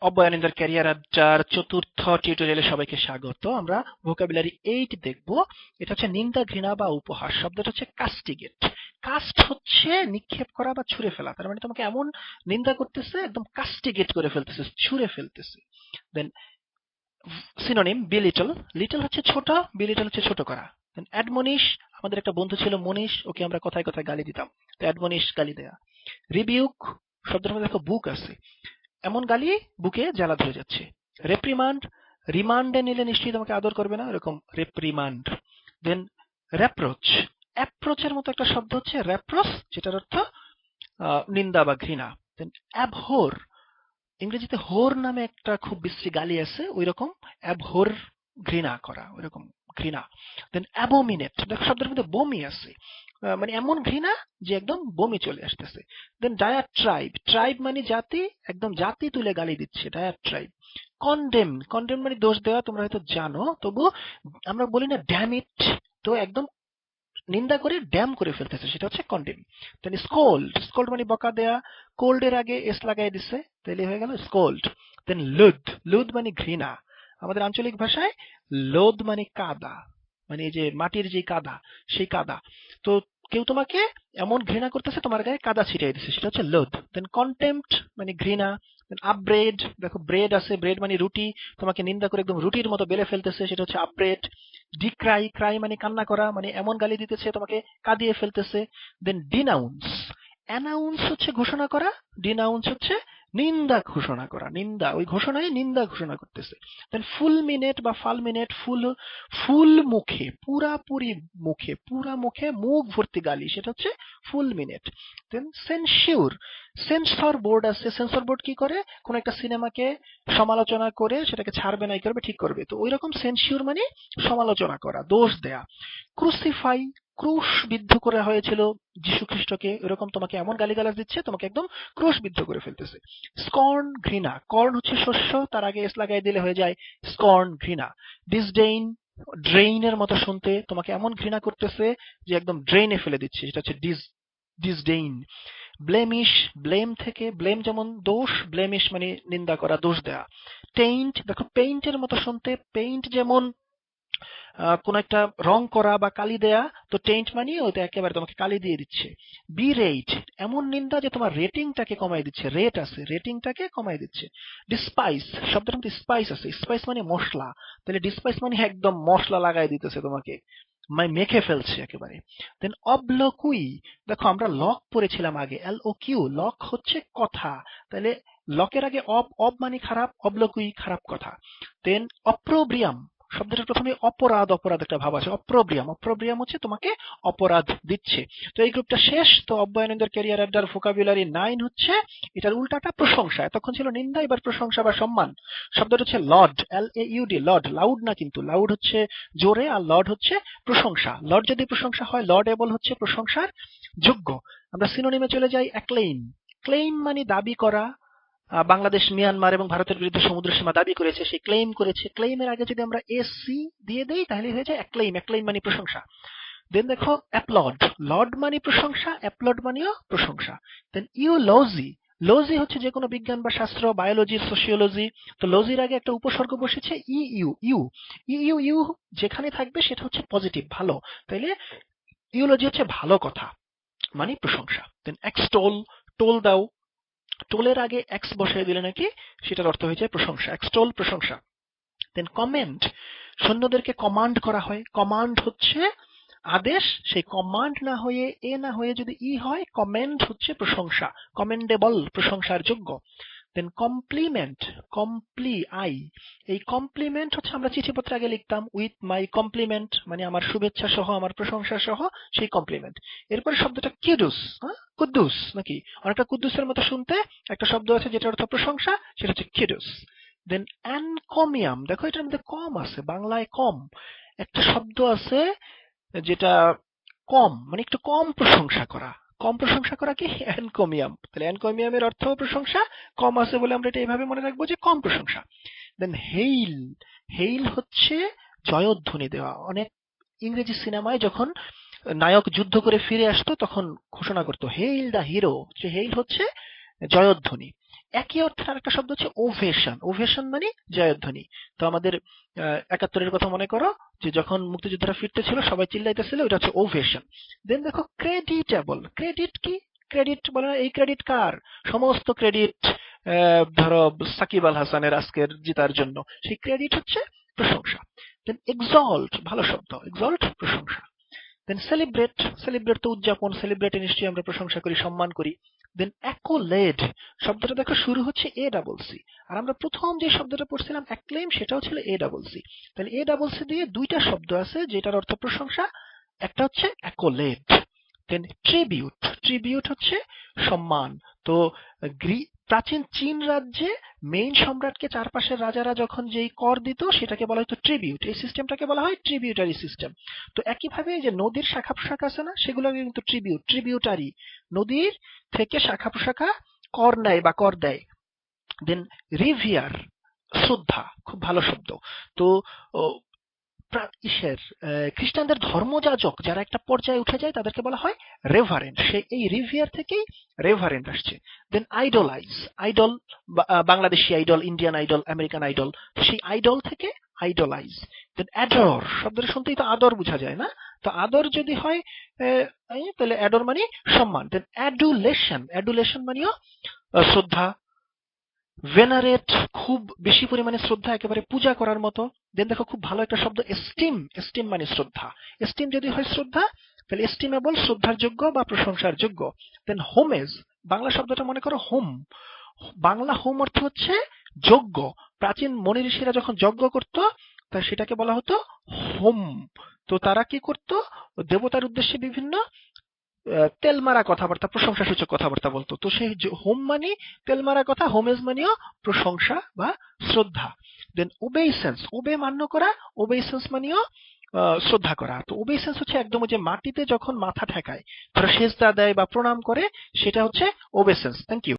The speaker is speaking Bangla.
অব্যয়ানন্দের ক্যারিয়ার আড্ডার চতুর্থ টিউটোরিয়ালে সবাইকে স্বাগত। আমরা ভোকাবুলারি এইট দেখব। এটা হচ্ছে নিন্দা, ঘৃণা বা উপহাস। শব্দটা হচ্ছে কাস্টিগেট কাস্ট হচ্ছে নিক্ষেপ করা বা ছুঁড়ে ফেলা। তার মানে তোমাকে এমন নিন্দা করতেছে, একদম কাস্টিগেট করে ফেলতেছে, ছুঁড়ে ফেলতেছে। দেন সিনোনিম বি লিটল হচ্ছে ছোট বি লিটল হচ্ছে ছোট করা। দেন অ্যাডমনিশ আমাদের একটা বন্ধু ছিল মনীষ, ওকে আমরা কথায় কথায় গালি দিতাম। তো অ্যাডমনিশ গালি দেয়া। রিবিউক শব্দের মধ্যে দেখো বুক আছে। এমন গালি বুকে জ্বালা ধরে যাচ্ছে। রেপ্রিমান্ড রিমান্ডে নিলে নিশ্চয়ই তোমাকে আদর করবে না? এরকম রেপ্রিমান্ড দেন র্যাপ্রোচ অ্যাপ্রোচের মতো একটা শব্দ হচ্ছে র্যাপ্রোস যেটার অর্থ নিন্দা বা ঘৃণা। দেন অ্যাবহোর ইংরেজিতে হোর নামে একটা খুব বিশ্রী গালি আছে ওই রকম অ্যাবহোর ঘৃণা করা ওই রকম ঘৃণা দেন অ্যাবোমিনেট শব্দের মধ্যে বমি আছে। মানে এমন ঘৃণা যে একদম বমি চলে আসতেছে। দেন ডায়ার ট্রাইব ট্রাইব মানে জাতি, একদম জাতি তুলে গালি দিচ্ছে ডায়ার ট্রাইব কন্ডেম কন্ডেম মানে দোষ দেওয়া, তোমরা হয়তো জানো, তবু আমরা বলি না ড্যামিট তো একদম নিন্দা করে ড্যাম করে ফেলতেছে, সেটা হচ্ছে কন্ডেম দেন স্কোল্ড স্কোল্ড মানে বকা দেয়া কোল্ড এর আগে এস লাগাই দিছে তাহলে হয়ে গেল স্কোল্ড দেন লুদ লুদ মানে ঘৃণা। আমাদের আঞ্চলিক ভাষায় লোদ মানে কাদা। মানে এই যে মাটির যে কাদা, সেই কাদা। তো কেউ তোমাকে এমন ঘৃণা করতেছে, তোমার গায়ে কাদা ছিটিয়ে দিচ্ছে সেটা হচ্ছে লোদ। দেন কন্টেম্পট মানে ঘৃণা আপব্রেড দেখো ব্রেড আছে ব্রেড মানে রুটি, তোমাকে নিন্দা করে একদম রুটির মতো বেলে ফেলতেছে, সেটা হচ্ছে আপব্রেড ডিক্রাই ক্রাই মানে কান্না করা মানে এমন গালি দিতেছে, তোমাকে কাঁদিয়ে ফেলতেছে। দেন ডিনাউন্স অ্যানাউন্স হচ্ছে ঘোষণা করা ডিনাউন্স হচ্ছে নিন্দা ঘোষণা করা, নিন্দা, ওই ঘোষণায় নিন্দা ঘোষণা করতেছে। দেন ফুল মিনেট বা ফাল মিনেট ফুল ফুল মুখে, পুরাপুরি মুখে, পুরা মুখে মুখ ভর্তি গালি, সেটা হচ্ছে full minute then censure censor board আছে সেন্সর বোর্ড কি করে? কোন একটা সিনেমাকে সমালোচনা করে সেটাকে ছাড়বে নাই করবে, ঠিক করবে। তো ওই রকম সেন্সিউর মানে সমালোচনা করা, দোষ দেয়া। ক্রুসিফাই ক্রুশ বিদ্ধ করা হয়েছিল। যীশু খ্রিস্টকে এরকম তোমাকে এমন গালিগালাজ দিচ্ছে, তোমাকে একদম ক্রুশ বিদ্ধ করে ফেলতেছে। স্কর্ন ঘৃণা কর্ন হচ্ছে শস্য, তার আগে এস লাগাই দিলে হয়ে যায় স্কর্ন ঘৃণা। ডিসডেইন ড্রেইনের মতো শুনতে তোমাকে এমন ঘৃণা করতেছে যে একদম ড্রেইনে ফেলে দিচ্ছে, সেটা হচ্ছে ডিস ডিসডেইন ব্লেমিশ ব্লেম থেকে ব্লেম যেমন দোষ ব্লেমিশ মানে নিন্দা করা, দোষ দেয়া। টেইন্ট দেখো পেইন্টের মতো শুনতে পেইন্ট যেমন কোন একটা রং করা বা কালি দেয়া, তো টেন্ট মানিয়ে ওইটা একেবারে তোমাকে কালি দিয়ে দিচ্ছে। বি রেট এমন নিন্দা যে তোমার রেটিংটাকে কমাই দিচ্ছে। রেট আছে রেটিংটাকে কমাই দিচ্ছে। ডিসপাইস শব্দের মধ্যে স্পাইস আছে। স্পাইস মানে মশলা। তাহলে ডিসপাইস মানে একদম মশলা লাগাই দিতেছে তোমাকে। মানে মেখে ফেলছে একেবারে। দেন অবলকুই দেখো আমরা লক পড়েছিলাম আগে। এল ও কিউ লক হচ্ছে কথা। তাহলে লকের আগে অব অব মানে খারাপ অবলকুই খারাপ কথা। দেন অপ্রোব্রিয়াম শব্দটার প্রথমে অপরাধ অপরাধ একটা ভাব আছে, অপ্রব্রিয়াম। অপ্রব্রিয়াম হচ্ছে তোমাকে অপরাধ দিচ্ছে। তো এই গ্রুপটা শেষ, তো অব্যয়নন্দের ক্যারিয়ার আড্ডার ভোকাবুলারি নাইন হচ্ছে এটার উল্টাটা প্রশংসা। এতক্ষণ ছিল নিন্দা, এবার প্রশংসা বা সম্মান। শব্দটা হচ্ছে lord L A U D lord, loud না কিন্তু, লাউড হচ্ছে জোরে আর লর্ড হচ্ছে প্রশংসা। লর্ড যদি প্রশংসা হয় লর্ড এবল হচ্ছে প্রশংসার যোগ্য। আমরা সিনোনিমে চলে যাই, অ্যাক্লেইম। ক্লেইম মানে দাবি করা বাংলাদেশ, মিয়ানমার এবং ভারতের বিরুদ্ধে সমুদ্র সীমা দাবি করেছে, সে ক্লেম করেছে। ক্লেইমের আগে যদি আমরা এসি দিয়ে দেই, তাহলে হয়ে যায় অ্যাক্লেইম অ্যাক্লেইম মানে প্রশংসা। দেন দেখো অ্যাপ্লড লর্ড মানে প্রশংসা অ্যাপ্লড মানেও প্রশংসা। দেন ইউলজি লজি হচ্ছে যে কোনো বিজ্ঞান বা শাস্ত্র বায়োলজি সোশিওলজি তো লজির আগে একটা উপসর্গ বসেছে E U U U U যেখানে থাকবে, সেটা হচ্ছে পজিটিভ ভালো। তাইলে ইউলজি হচ্ছে ভালো কথা মানে প্রশংসা। দেন এক্সটোল টোল দাও। টোলের আগে এক্স বসাই দিলে নাকি সেটার অর্থ হয়ে যায় প্রশংসা এক্সটোল প্রশংসা। দেন কমেন্ট সৈন্যদেরকে কমান্ড করা হয়। কমান্ড হচ্ছে আদেশ, সেই কমান্ড না হয়ে, এ না হয়ে যদি ই হয় কমেন্ট হচ্ছে প্রশংসা কমেন্ডেবল প্রশংসার যোগ্য। দেন কমপ্লিমেন্ট কমপ্লি আই এই কমপ্লিমেন্ট হচ্ছে আমরা চিঠিপত্র আগে লিখতাম উইথ মাই কমপ্লিমেন্ট মানে আমার শুভেচ্ছা সহ, আমার প্রশংসা সহ, সেই কমপ্লিমেন্ট এরপরে শব্দটা কিডুস হ্যাঁ? কুদ্দুস নাকি? অনেকটা কুদ্দুসের মতো শুনতে, একটা শব্দ আছে যেটা অর্থ প্রশংসা, সেটা হচ্ছে কিডুস দেন অ্যানকমিয়াম দেখো এটার মধ্যে কম আছে, বাংলায় কম একটা শব্দ আছে যেটা কম মানে একটু কম প্রশংসা করা। কম প্রশংসা করা কি? অ্যানকোমিয়াম তাহলে অ্যানকোমিয়ামের অর্থ প্রশংসা, কম আছে বলে আমরা এটা এইভাবে মনে রাখব যে কম প্রশংসা। দেন হেইল হেইল হচ্ছে জয়ধ্বনি দেওয়া। অনেক ইংরেজি সিনেমায় যখন নায়ক যুদ্ধ করে ফিরে আসতো, তখন ঘোষণা করতো হেইল দা হিরো হেইল হচ্ছে জয়ধ্বনি। একই অর্থের আরেকটা শব্দ হচ্ছে ওভেশন ওভেশন মানে জয়ধ্বনি। তো আমাদের একাত্তরের কথা মনে করো যে যখন মুক্তিযোদ্ধারা ফিরতেছিল, সবাই চিল্লাইতেছিল ওটা হচ্ছে ওভেশন দেন দেখো ক্রেডিটেবল ক্রেডিট কি? ক্রেডিট বলে এই ক্রেডিট কার? সমস্ত ক্রেডিট ধরো সাকিব আল হাসানের আজকের জিতার জন্য। সেই ক্রেডিট হচ্ছে প্রশংসা। দেন এক্সল্ট ভালো শব্দ। এক্সল্ট প্রশংসা। দেন সেলিব্রেট সেলিব্রেট তো উদযাপন সেলিব্রেটে নিশ্চয়ই আমরা প্রশংসা করি, সম্মান করি। দেন অ্যাকোলেড শব্দটা দেখো শুরু হচ্ছে এ ডাবল সি আর আমরা প্রথম যে শব্দটা পড়ছিলাম অ্যাক্লেম সেটাও ছিল এ ডাবল সি তাহলে এ ডাবল সি দিয়ে দুইটা শব্দ আছে, যেটার অর্থ প্রশংসা, একটা হচ্ছে অ্যাকোলেড দেন ট্রিবিউট ট্রিবিউট হচ্ছে সম্মান। তো প্রাচীন চীন রাজ্যে মেইন সম্রাটকে চারপাশের রাজারা যখন যেই কর দিত, সেটাকে বলা হয়তো ট্রিবিউট এই সিস্টেমটাকে বলা হয় ট্রিবিউটারি সিস্টেম তো একইভাবে যে নদীর শাখা প্রশাখা আছে না, সেগুলোকে কিন্তু ট্রিবিউট ট্রিবিউটারি নদীর থেকে শাখা প্রশাখা কর নেয় বা কর দেয়। দেন রিভিয়ার শ্রদ্ধা খুব ভালো শব্দ। তো ইসের খ্রিস্টানদের ধর্মযাজক যারা একটা পর্যায়ে উঠে যায় তাদেরকে বলা হয় রেভারেন্ট। সে এই রিভিয়ার থেকেই রেভারেন্ট আসছে। Then idolise idol Bangladeshi idol, Indian idol, American idol সেই আইডল থেকে আইডলাইজ দেন অ্যাডর শব্দটা শুনতেই তো আদর বোঝা যায় না? তো আদর যদি হয় তাহলে অ্যাডর মানে সম্মান। দেন অ্যাডুলেশন অ্যাডুলেশন মানেও শ্রদ্ধা ভেনারেট খুব বেশি পরিমাণে শ্রদ্ধা, একেবারে পূজা করার মতো। দেন দেখো খুব ভালো একটা শব্দ এস্টিম এস্টিম মানে শ্রদ্ধা। এস্টিম যদি হয় শ্রদ্ধা, তাহলে এস্টিমেবল শ্রদ্ধার যোগ্য বা প্রশংসার যোগ্য। দেন হোমেজ বাংলা শব্দটা মনে করো হোম বাংলা হোম অর্থ হচ্ছে যজ্ঞ। প্রাচীন মনি ঋষিরা যখন যজ্ঞ করত, তা সেটাকে বলা হতো হোম তো তারা কি করত? দেবতার উদ্দেশ্যে বিভিন্ন আহ, তেলমারা কথাবার্তা প্রশংসা সূচক কথাবার্তা বলতো। তো সে হোম মানে তেলমারা কথা হোমেজ মানেও প্রশংসা বা শ্রদ্ধা। দেন ওবেইসেন্স ওবে মান্য করা ওবেইসেন্স মানেও শ্রদ্ধা করা। তো ওবেসেন্স হচ্ছে একদম যে মাটিতে যখন মাথা ঠেকায় ধরো সেজদা দেয় বা প্রণাম করে সেটা হচ্ছে ওবেসেন্স থ্যাংক ইউ